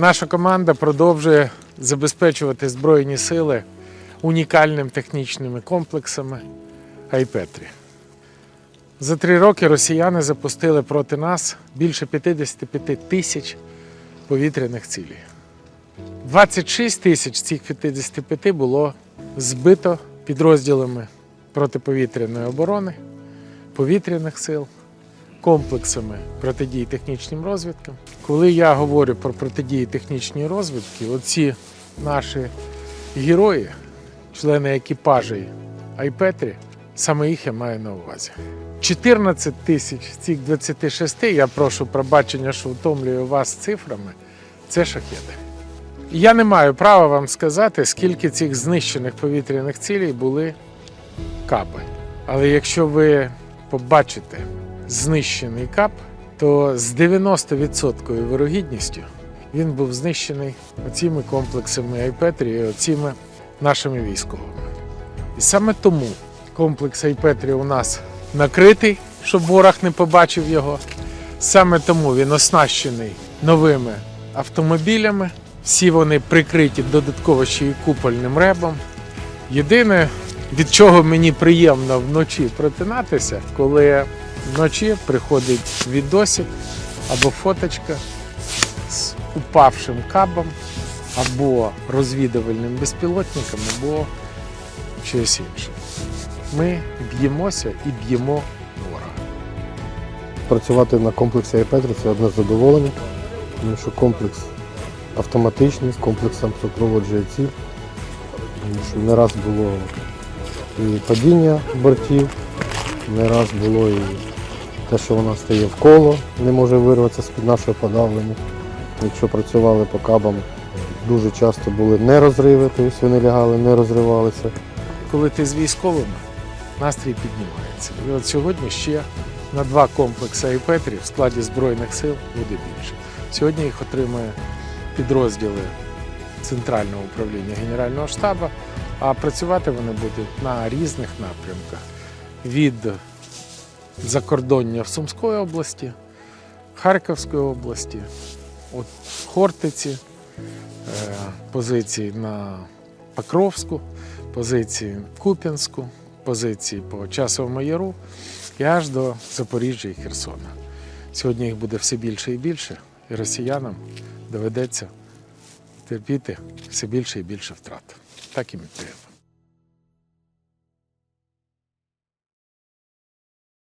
Наша команда продовжує забезпечувати Збройні сили унікальними технічними комплексами Айпетрі. За три роки росіяни запустили проти нас більше 55 тисяч повітряних цілей. 26 тисяч цих 55 було збито підрозділами протиповітряної оборони, повітряних сил, комплексами протидії технічним розвідкам. Коли я говорю про протидії технічній розвідки, оці наші герої, члени екіпажей Айпетрі, саме їх я маю на увазі. 14 тисяч цих 26, я прошу пробачення, що втомлюю вас цифрами, це шахеди. Я не маю права вам сказати, скільки цих знищених повітряних цілей були капи. Але якщо ви побачите знищений кап, то з 90% вирогідністю він був знищений оціми комплексами Айпетрі і оціми нашими військовими. І саме тому комплекс Айпетрі у нас накритий, щоб ворог не побачив його. Саме тому він оснащений новими автомобілями. Всі вони прикриті додатково ще й купольним ребом. Єдине, від чого мені приємно вночі протинатися, коли вночі приходить відосик або фоточка з упавшим кабом, або розвідувальним безпілотником, або щось інше. Ми б'ємося і б'ємо ворога. Працювати на комплексі Айпетрі це одне задоволення, тому що комплекс автоматичний, з комплексом супроводжує ціль. Тому що не раз було і падіння бортів, не раз було і те, що вона стає в коло, не може вирватися з-під нашого подавлення. Якщо працювали по кабам, дуже часто були не розриви, тобто вони лягали, не розривалися. коли ти з військовими, настрій піднімається. І от сьогодні ще на два комплекси Айпетрі в складі Збройних сил буде більше. Сьогодні їх отримає підрозділи Центрального управління Генерального штабу, а працювати вони будуть на різних напрямках від закордоння в Сумської області, Харківської області, от Хортиці, е, позиції на Покровську, позиції Куп'янську, позиції по Часовому Яру і аж до Запоріжжя і Херсона. Сьогодні їх буде все більше і більше, і росіянам доведеться терпіти все більше і більше втрат. Так і ми треба.